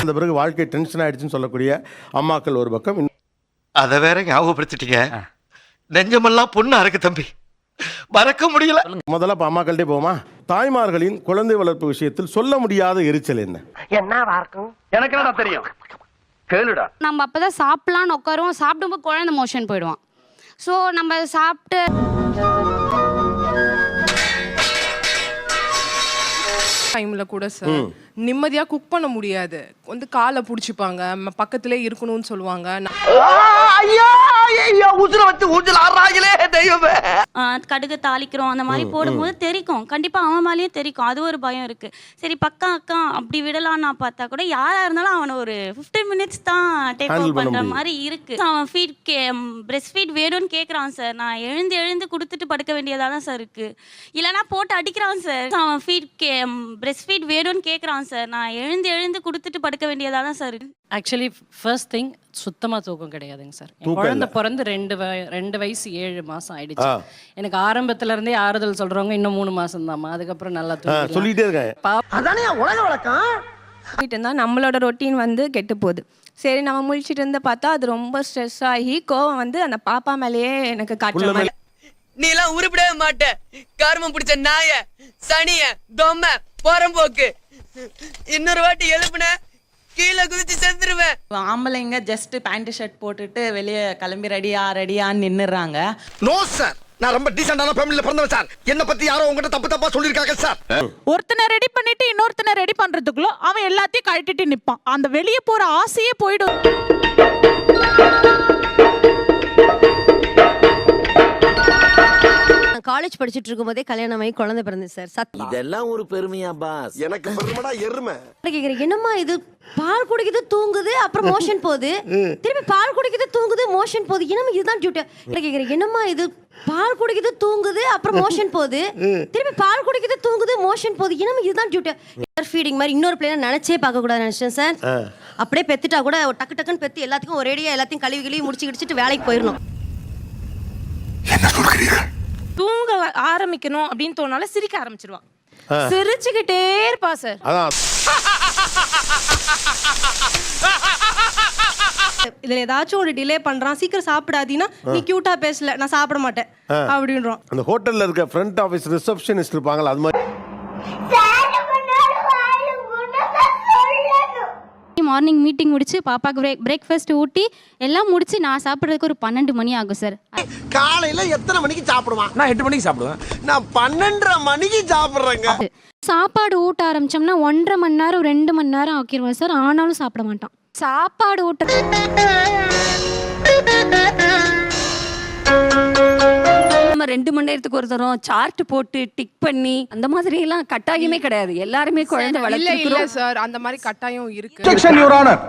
அந்த பிறகு வாழ்க்கை டென்ஷன் ஆயிடுச்சுன்னு சொல்லக்கூடிய அம்மாக்கள் ஒரு பக்கம் அத வேற ஞாபகப்படுத்திட்டீங்க. நெஞ்சமெல்லாம் பொண்ணு அறக்கு தம்பி. மறக்க முடியல. முதல்ல இப்போ அம்மாக்கள்கிட்டே போமா தாய்மார்களின் குழந்தை வளர்ப்பு விஷயத்தில் சொல்ல முடியாத எரிச்சல் என்ன? எனக்கு என்னடா தெரியும்? கேளுடா. நம்ம அப்பதான் சாப்பிடலான்னு உட்காருவோம். சாப்பிடும்போது குழந்தை மோஷன் போயிடுவான். ஸோ நம்ம சாப்பிட்டு டைம்ல கூட சார் நிம்மதியா குக் பண்ண முடியாது. வந்து காலை புடிச்சுப்பாங்க. பக்கத்திலே இருக்கணும்னு சொல்லுவாங்க. கடுகு தாளிக்கிறோம். அந்த மாதிரி போடும்போது தெரிக்கும். கண்டிப்பா அவன் மேலேயும் தெரிக்கும். அது ஒரு பயம் இருக்கு. சரி பக்கா அக்கா அப்படி விடலாம்னு நான் பார்த்தா கூட யாரா இருந்தாலும் அவனை ஒரு 15 மினிட்ஸ் தான் டேக் ஓவர் பண்ற. மாதிரி இருக்கு. அவன் ஃபீட் கே பிரெஸ்ட் ஃபீட் வேணும்னு கேக்குறான் சார் நான் எழுந்து எழுந்து கொடுத்துட்டு படுக்க வேண்டியதா தான் சார் இருக்கு. இல்லனா போட்டு அடிக்கிறான் சார் அவன் ஃபீட் கே பிரெஸ்ட் ஃபீட் வேணும்னு கேக்குறான் சார். நான் எழுந்து எழுந்து கொடுத்துட்டு படுக்க வேண்டியதா தான் சார் ஆக்சுவலி ஃபர்ஸ்ட் திங் சுத்தமா தூக்கம் கிடையாதுங்க சார். என் குழந்தை. பிறந்து ரெண்டு வய- ரெண்டு வயசு ஏழு மாசம் ஆயிடுச்சு. எனக்கு ஆரம்பத்துல இருந்தே ஆறுதல் சொல்றவங்க இன்னும் மூணு மாசம் அதுக்கப்புறம் நல்லா ஆ, தூங்கிடலாம். சொல்லிட்டே இருக்கேன் அதானே உலக வழக்கம்? போயிட்டு இருந்தா நம்மளோட ரொட்டீன் வந்து கெட்டு போகுது. சரி நம்ம முழிச்சிட்டு இருந்து பார்த்தா அது ரொம்ப ஸ்ட்ரெஸ் ஆகி கோவம் வந்து அந்த பாப்பா மேலேயே எனக்கு காட்டுற புள்ள மாதிரி. நீ எல்லாம் உருப்படவே மாட்ட. கருமம் பிடிச்ச நாய சனிய தொம்ம போறம்போக்கு. இன்னொரு வாட்டி எழுப்புன. கீழே குதிச்சு செத்துருவேன். ஆம்பளைங்க ஜஸ்ட் பேண்ட் ஷர்ட் போட்டுட்டு வெளியே கிளம்பி ரெடியா ரெடியான்னு நின்னுறாங்க நோ சார் நான் ரொம்ப டீசென்டான ஃபேமிலில பிறந்தவன் சார் என்ன பத்தி யாரோ உங்ககிட்ட தப்பு தப்பா சொல்லிருக்காங்க சார் ஒருத்தனை ரெடி பண்ணிட்டு இன்னொருத்தனை ரெடி பண்றதுக்குள்ள அவன் எல்லாத்தையும் கழட்டிட்டு நிப்பான். அந்த வெளியே போற ஆசையே போயிடும். காலேஜ் படிச்சுட்டு இருக்கும் போதே கல்யாணம் ஆகி குழந்தை பிறந்து சார். சத் இதெல்லாம் ஒரு பெருமையா பாஸ். எனக்கு பெருமைடா எருமை. கேக்குறேன் என்னம்மா இது? பால் குடிக்குது தூங்குது அப்புறம் மோஷன் போகுது. திருப்பி பால் குடிக்குது தூங்குது மோஷன் போகுது. என்னம்மா இதுதான் டியூட்டி கேக்குறேன் என்னம்மா இது? பால் குடிக்குது தூங்குது அப்புறம் மோஷன் போகுது. திருப்பி பால் குடிக்குது தூங்குது மோஷன் போகுது. என்னம்மா இதுதான் டியூட்டி ஃபீடிங் மாதிரி இன்னொரு பிள்ளைய நினைச்சே பார்க்க கூடாது நினைச்சேன் சார் அப்படியே பெத்துட்டா கூட டக்கு டக்குன்னு பெத்து எல்லாத்துக்கும் ஒரேடியா எல்லாத்தையும் கழுவி கழுவி முடிச்சு கிடிச்சிட்டு வேலைக்கு போயிடணும் தூங்க ஆரம்பிக்கணும் அப்படின்னு தோணால சிரிக்க ஆரம்பிச்சிருவான். சிரிச்சுக்கிட்டே இருப்பா சார். அதான். இதுல ஏதாச்சும் ஒரு டிலே பண்றான் சீக்கிரம் சாப்பிடாதீன்னா நீ கியூட்டா பேசல நான் சாப்பிட மாட்டேன் அப்படின்றோம். அந்த ஹோட்டல்ல இருக்க ஃப்ரண்ட் ஆஃபீஸ் ரிசப்ஷனிஸ்ட் இருப்பாங்கல்ல அது மாதிரி. மார்னிங் மீட்டிங் முடிச்சு பாப்பாக்கு பிரேக் பிரேக்ஃபாஸ்ட் ஊட்டி எல்லாம் முடிச்சு நான் சாப்பிட்றதுக்கு ஒரு பன்னெண்டு மணி ஆகும் சார் காலையில எத்தனை மணிக்கு சாப்பிடுவான்? நான் எட்டு மணிக்கு சாப்பிடுவேன். நான் பன்னெண்டரை மணிக்கு சாப்பிடுறேங்க. சாப்பாடு ஊட்ட ஆரம்பிச்சோம்னா ஒன்றரை மணி நேரம் ரெண்டு மணி நேரம் ஆக்கிடுவேன் சார் ஆனாலும் சாப்பிட மாட்டான் சாப்பாடு ஊட்ட நம்ம ரெண்டு மணி நேரத்துக்கு ஒரு தரம் சார்ட் போட்டு டிக் பண்ணி அந்த மாதிரி எல்லாம் கட்டாயமே கிடையாது. எல்லாருமே குழந்தை இல்ல இல்ல வளர்த்துக்கிறோம் சார். அந்த மாதிரி கட்டாயம் இருக்கு. செக்ஷன் யுவர் ஆனர்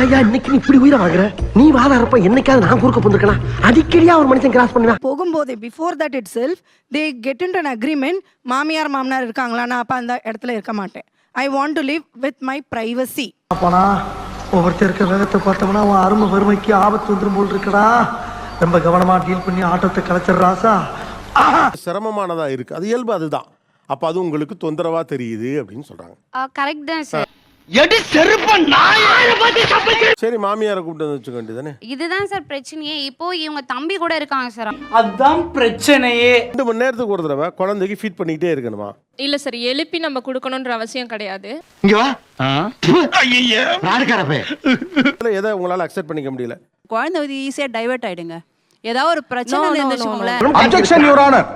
ஏயா இன்னைக்கு நீ இப்படி உயிரை வாங்குற? நீ வாதாரப்ப என்னைக்காவது நான் குறுக்க போந்திருக்கனா அடிக்கடியா ஒரு மனுஷன் கிராஸ் பண்ணுவேன். போகும்போது before that itself they get in an agreement மாமியார் மாமனார் இருக்காங்களா? நான் அப்ப அந்த இடத்துல இருக்க மாட்டேன். I want to live with my privacy அப்பனா ஒவ்வொருத்தர் இருக்க வேகத்தை பார்த்தோம்னா அவன் அருமை வறுமைக்கு ஆபத்து வந்துரும் போல் இருக்கடா. ரொம்ப கவனமா டீல் பண்ணி ஆட்டத்தை கலைச்சிடுறாசா சிரமமானதா இருக்கு. அது இயல்பு அதுதான். அப்ப அது உங்களுக்கு தொந்தரவா தெரியுது அப்படின்னு சொல்றாங்க. கரெக்ட் தான் சார். எடி செருப்ப சரி மாமியாரை கூப்பிட்டு வந்து வச்சுக்க வேண்டியதானே இதுதான் சார் பிரச்சனையே. இப்போ இவங்க தம்பி கூட இருக்காங்க சார் அதான் பிரச்சனையே. ரெண்டு மணி நேரத்துக்கு ஒரு தடவை குழந்தைக்கு ஃபீட் பண்ணிக்கிட்டே இருக்கணுமா? இல்ல சார் எழுப்பி நம்ம கொடுக்கணும்ன்ற அவசியம் கிடையாது. இங்க வா. ஐயா எதை உங்களால அக்செப்ட் பண்ணிக்க முடியல? குழந்தை ஈஸியா டைவர்ட் ஆயிடுங்க. ஏதாவது ஒரு பிரச்சனை ஆனர்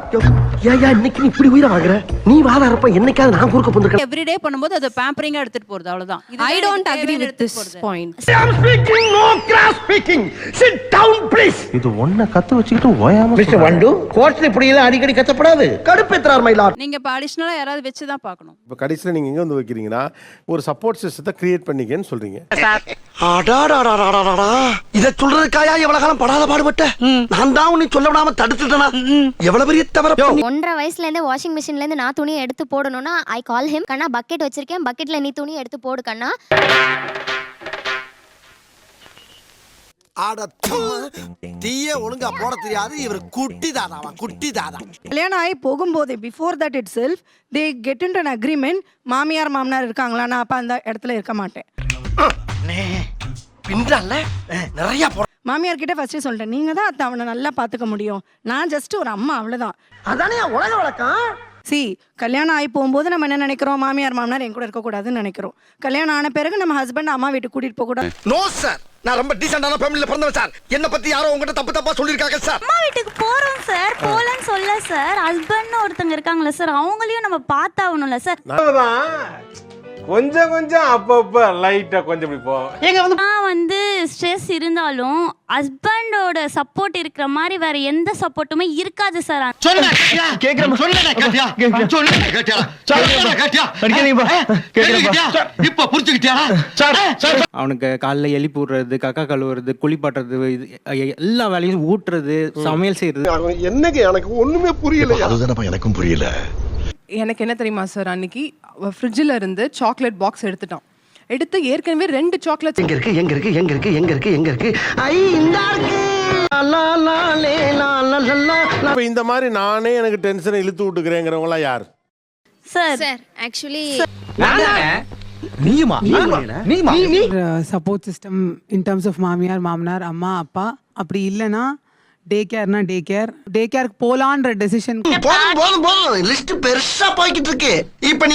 ஏயா இன்னைக்கு நீ இப்படி உயிரை வாங்குற நீ வாதாரப்ப என்னைக்காவது நான் குறுக்க போந்திருக்கனா எவ்ரிடே பண்ணும்போது அதை பேம்பரிங்கா எடுத்துட்டு போறது அவ்வளவுதான். I don't agree with this point I'm speaking, no cross speaking. Sit down, please. இது ஒன்ன கத்து வச்சுக்கிட்டு ஓயாம மிஸ்டர் வண்டு கோர்ட்ல இப்படி எல்லாம் அடிக்கடி கத்தப்படாது. கடுப்பேத்துறார் மயிலார் நீங்க இப்ப அடிஷனலா யாராவது வச்சு தான் பார்க்கணும். இப்போ கடைசியில் நீங்கள் எங்கே வந்து வைக்கிறீங்கன்னா ஒரு சப்போர்ட் சிஸ்டத்தை கிரியேட் பண்ணிக்கன்னு சொல்றீங்க. இத சொல்றதுக்காயா எவ்வளவு காலம் படாத பாடுபட்ட? நான் தான் உன்னை சொல்ல விடாம தடுத்துட்டனா? எவ்வளவு பெரிய தவற? ஒன்றரை வயசுல இருந்து வாஷிங் மிஷின்ல இருந்து நான் துணியை எடுத்து போடணும்னா ஐ கால் ஹிம் கண்ணா பக்கெட் வச்சிருக்கேன். பக்கெட்ல நீ துணி எடுத்து போடு கண்ணா. ஒழுங்கா போட தெரியாது. இவர் குட்டி தாதாவா? குட்டி தாதா. கல்யாணம் ஆகி போகும்போதே before that itself they get in an agreement மாமியார் மாமனார் இருக்காங்களா? நான் அப்போ அந்த இடத்துல இருக்க மாட்டேன். பின்றால நிறைய போட மாமியார் கிட்ட ஃபர்ஸ்டே சொல்லிட்டேன் நீங்க தான் அத்தை அவனை நல்லா பார்த்துக்க முடியும். நான் ஜஸ்ட் ஒரு அம்மா அவ்வளவுதான். அதானே உலக வழக்கம்? சி கல்யாணம் ஆகி போகும்போது நம்ம என்ன நினைக்கிறோம்? மாமியார் மாமனார் என் கூட இருக்கக்கூடாதுன்னு நினைக்கிறோம். கல்யாணம் ஆன பிறகு நம்ம ஹஸ்பண்ட் அம்மா வீட்டுக்கு கூட்டிட்டு போக கூடாது நோ சார் நான் ரொம்ப டீசென்டான ஃபேமிலில பிறந்தவன் சார் என்ன பத்தி யாரோ உங்ககிட்ட தப்பு தப்பா சொல்லிருக்காங்க சார் அம்மா வீட்டுக்கு போறோம் சார் போலன்னு சொல்ல சார் ஹஸ்பண்ட்னு ஒருத்தங்க இருக்காங்களா சார் அவங்களையும் நம்ம பார்த்தாகணும்ல சார் கொஞ்சம் கொஞ்சம் அப்பப்ப லைட்டா கொஞ்சம் இப்படி போ. நான் வந்து ஸ்ட்ரெஸ் இருந்தாலும் ஹஸ்பண்டோட சப்போர்ட் இருக்கிற மாதிரி வேற எந்த சப்போர்ட்டுமே இருக்காது சார் அவனுக்கு காலைல எழுப்பி விடுறது கக்கா கழுவுறது குளிப்பாட்டுறது இது எல்லா வேலையும் ஊட்டுறது சமையல் செய்யறது என்னங்க எனக்கு ஒண்ணுமே புரியல அதுதானப்பா எனக்கும் புரியல. எனக்கு என்ன தெரியுமா சார் அன்னைக்கு ஃப்ரிட்ஜில் இருந்து சாக்லேட் பாக்ஸ் எடுத்துட்டான். எடுத்து ஏற்கனவே ரெண்டு சாக்லேட் எங்க இருக்கு எங்க இருக்கு எங்க இருக்கு எங்க இருக்கு எங்க இருக்கு? ஐ இந்த இருக்கு. இப்போ இந்த மாதிரி நானே எனக்கு டென்ஷனை இழுத்து விட்டுக்கிறேங்கிறவங்களாம் யார்? Sir. Sir actually support system in terms of மாமியார் மாமனார் அம்மா அப்பா அப்படி இல்லைன்னா டே கேர்னா டே கேர் டே கேருக்கு போலான்ற டெசிஷன் போதும் போதும் போதும். லிஸ்ட் பெருசா போய்கிட்டு இருக்கு. இப்ப நீ